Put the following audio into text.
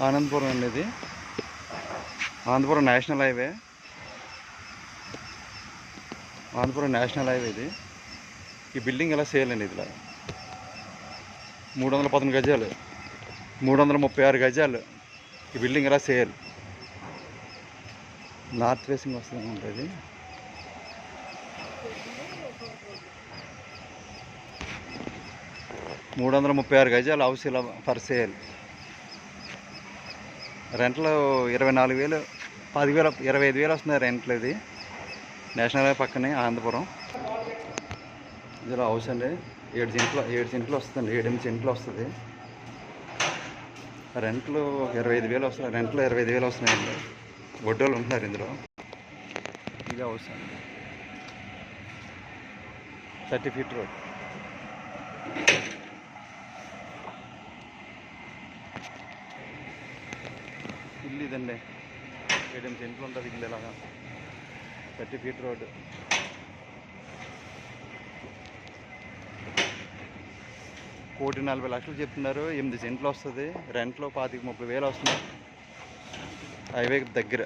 ఆనందపురం అండి ఇది. Anandapuram national highway. Anandapuram national highway ఇది. ఈ బిల్డింగ్ ఇలా సేల్ అండి ఇదిలా? మూడు వందల పదమూడు గజాలు. మూడు వందల ముప్పై ఆరు గజాలు. ఈ బిల్డింగ్ ఇలా సేల్? నార్త్ ఫేసింగ్ వస్తుంది ఉంటుంది మూడు వందల ముప్పై ఆరు గజాలు హౌస్ ఇలా ఫర్ సేల్. రెంట్లు ఇరవై నాలుగు వేలు పదివేలు ఇరవై ఐదు వేలు వస్తుంది రెంట్లు ఇది. నేషనల్ హైవే పక్కనే ఆనందపురం. ఇందులో హౌస్ అండి. ఏడు సెంట్లు ఏడు సెంట్లు వస్తుంది. ఏడెనిమిది సెంట్లు వస్తుంది. రెంట్లు ఇరవై ఐదు వేలు వస్తుంది రెంట్లు ఇరవై ఐదు వేలు వస్తున్నాయండి గొడ్డోళ్ళు ఉంటున్నారు ఇందులో. ఇది హౌస్ అండి. Thirty feet road. ఇల్లు ఇదండి. ఏడెనిమిది సెంట్లు ఉంటుంది ఇక్కడ ఇలాగా. థర్టీ ఫీట్ రోడ్ కోటి నలభై లక్షలు చెప్తున్నారు. ఎనిమిది సెంట్లు వస్తుంది. రెంట్లో పాతిక ముప్పై వేలు వస్తుంది హైవే దగ్గర.